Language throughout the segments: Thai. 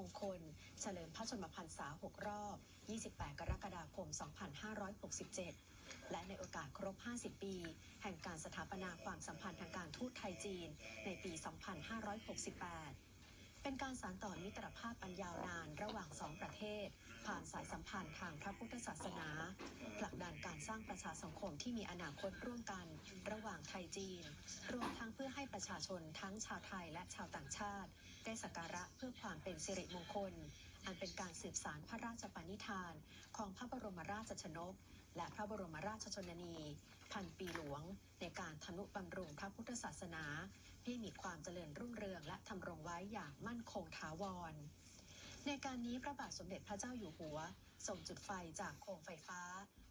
มงคล เฉลิมพระชนมพรรษา 6 รอบ 28 กรกฎาคม 2567 และในโอกาสครบ 50 ปี แห่งการสถาปนาความสัมพันธ์ทางการทูตไทยจีนในปี 2568เป็นการสานต่อมิตรภาพอันยาวนานระหว่างสองประเทศ ผ่านสายสัมพันธ์ทางพระพุทธศาสนาผลักดันการสร้างประชาสังคมที่มีอนาคตร่วมกัน ระหว่าง ยจีน รวมทั้งเพื่อให้ประชาชนทั้งชาวไทยและชาวต่างชาติ ได้สักการะเพื่อความเป็นสิริมงคล อันเป็นการสืบสารพระราชปณิธาน ของพระบรมราชชนก และพระบรมราชชนนี พันปีหลวง ในการทนุบำรุงพระพุทธศาสนา ให้มีความเจริญรุ่งเรืองและทำรงไว้อย่างมั่นคงถาวร ในการนี้พระบาทสมเด็จพระเจ้าอยู่หัวส่งจุดไฟจากโคมไฟฟ้า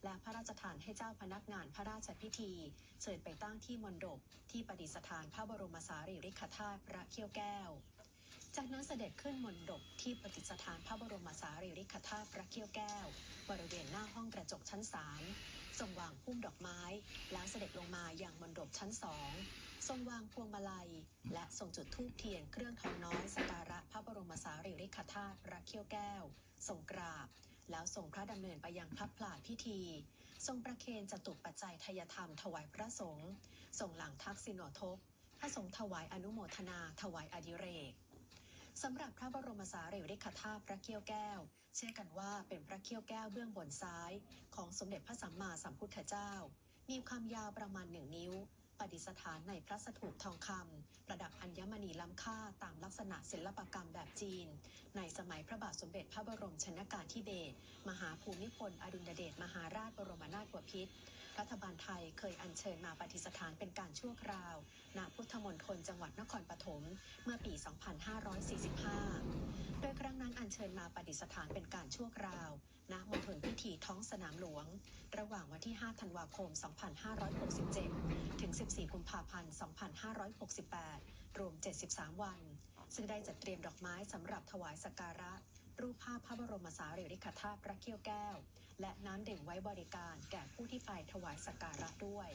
และพระราชทานให้เจ้าพนักงานพระราชพิธีเชิญไปตั้งที่มณฑปที่ประดิษฐานพระบรมสารีริกธาตุพระเขี้ยวแก้ว จากนั้นเสด็จขึ้นมณฑปที่ประดิษฐานพระบรมสารีริกธาตุพระเขี้ยวแก้ว บริเวณหน้าห้องกระจกชั้นสามทรงวางพุ่มดอกไม้ แล้วเสด็จลงมาอย่างมณฑปชั้นสองทรงวางพวงมาลัย และทรงจุดธูปเทียนเครื่องทองน้อยสการะพระบรมสารีริกธาตุพระเขี้ยวแก้วทรงกราบ แล้วส่งพระดำเนินไปยังพระพลาพิธี ทรงประเคนจตุปัจจัยทยธรรมถวายพระสงฆ์ทรงหลังทักษิโนทกพระสงฆ์ถวายอนุโมทนาถวายอดิเรก สำหรับพระบรมสารีริกธาตุพระเกี้ยวแก้ว เชื่อกันว่าเป็นพระเกี้ยวแก้วเบื้องบนซ้าย ของสมเด็จพระสัมมาสัมพุทธเจ้า มีความยาวประมาณหนึ่งนิ้วประดิษฐานในพระสถูปทองคำประดับอัญมณีล้ำค่าตามลักษณะศิลปกรรมแบบจีน ในสมัยพระบาทสมเด็จพระบรมชนกาธิเบศรมหาภูมิพลอดุลยเดชมหาราชบรมนาถบพิตรรัฐบาลไทยเคยอัญเชิญมาปฏิสถานเป็นการชั่วคราว ณ พุทธมณฑลจังหวัดนครปฐมเมื่อปี 2545 โดยครั้งนั้นอัญเชิญมาปฏิสถานเป็นการชั่วคราว ณ มณฑลพิธีท้องสนามหลวง ระหว่างวันที่ 5 ธันวาคม 2567 ถึง 14 กุมภาพันธ์ 2568 รวม 73 วัน ซึ่งได้จัดเตรียมดอกไม้สำหรับถวายสักการะ รูปภาพพระบรมสารีริกธาตุพระเกี้ยวแก้ว และน้ำดื่มไว้บริการแก่ผู้ที่ไปถวายสักการะด้วย